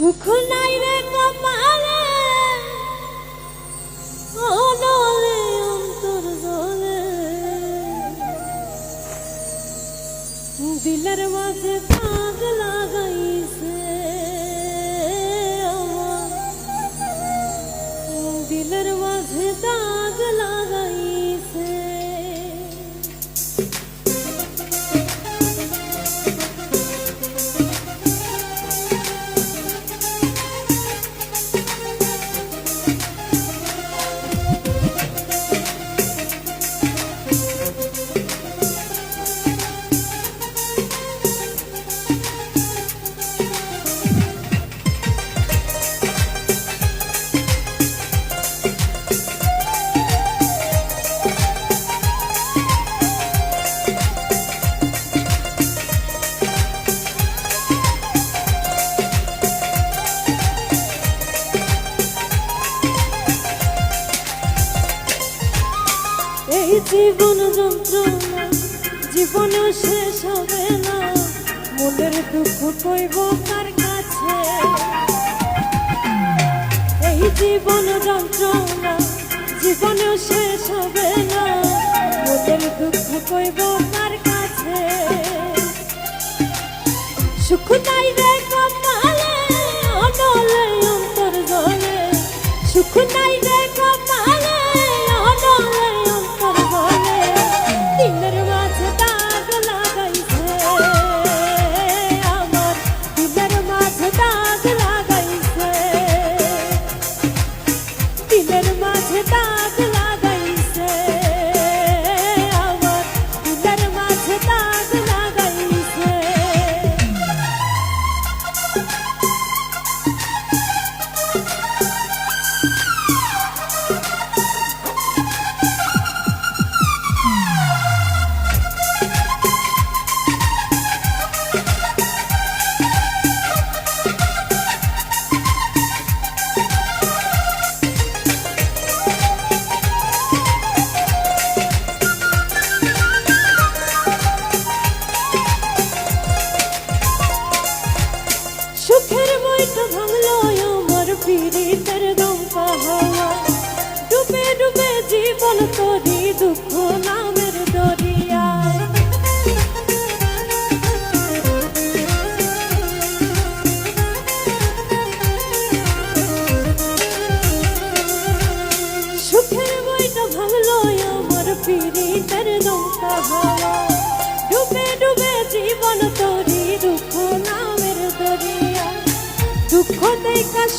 সুখ নাই রে কপালে অনলে অন্তর জলে দিলের মাঝে দাগ লাগাইছে। দিলের মাঝে দাগ লাগাইছে জীবন যন্ত্রণা, জীবনেও শেষ হবে না। মনের দুঃখ কইব কার কাছে? এই জীবন যন্ত্রণা, জীবনেও শেষ হবে না। মনের দুঃখ কইব কার কাছে? সুখ নাই রে কপালে, অনলে অন্তর জলে সুখ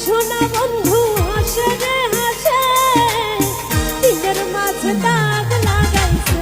শোনা বন্ধু হাসে রে হাসে দিনের মাঝে দাগ লাগাইছে।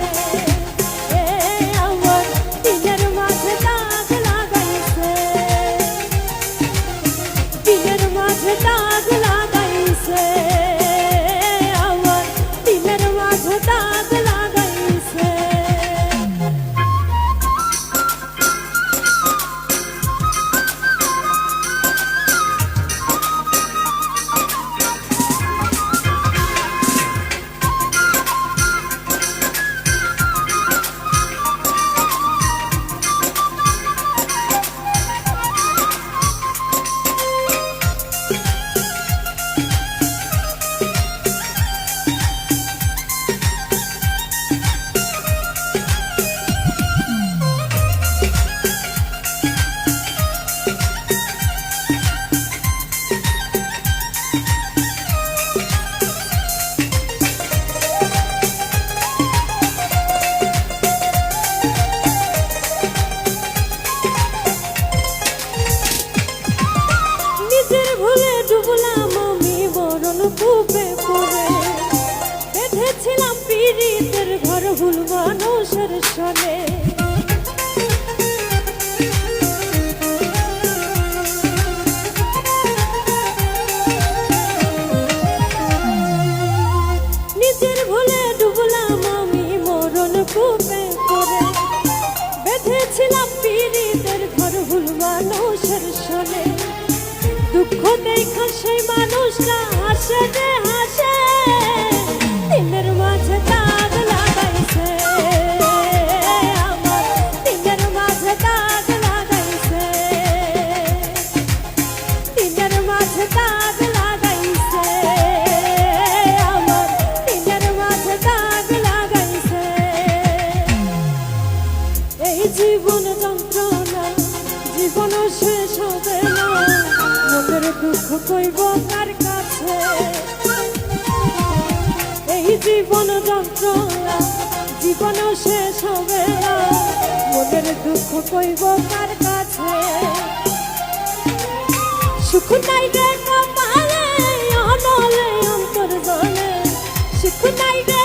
দুঃখ দেখা সেই মানুষটা হাসে কইব কার কাছে। এই জীবন যন্ত্রণা জীবন শেষ হবে না। মনের দুঃখ কইব কার কাছে? সুখ নাই রে কপালে, অনলে অন্তর জলে সুখ নাই রে